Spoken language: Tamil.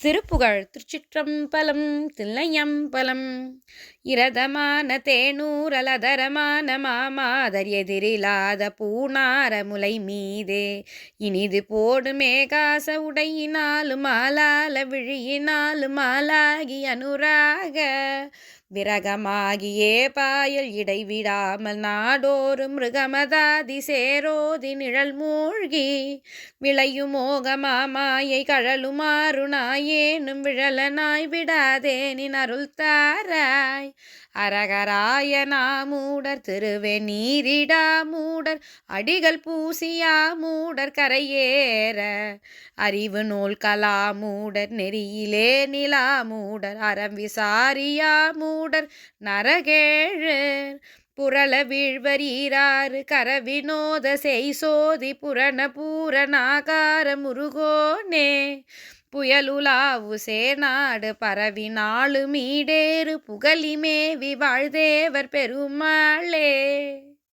திருப்புகழ் திருச்சிற்றம்பலம் தில்லையம்பலம். இரதமான தேனூரலதரமான மாமாதர் எதிரில்லாத முலை மீதே. இனிது போடு மேகாச உடையினாலும் மாலால விழியினாலும் மாலாகி அனுராக விரகமாகியே பாயல் இடைவிடாமல் நாடோறு மிருகமதாதி சேரோதி நிழல் மூழ்கி விளையும் மோகமா மாயை நாயேனும் விழலனாய் விடாதேனின் அருள் தாராய் அரகராய நாமூடர் திருவே நீரிடா மூடர் அடிகள் பூசியா மூடர் கரையேற. அறிவு நூல் கலா மூடர் நெறியிலே நிலா மூடர் அறம் விசாரியா மூடர் மூடர் நரகேழு புரள வீழ்வரீராறு கரவினோத செய் சோதி புரண பூரணாகார முருகோனே. புயலுலாவு சேநாடு பரவி நாளு மீடேறு புகழிமேவி வாழ்தேவர் பெருமாளே.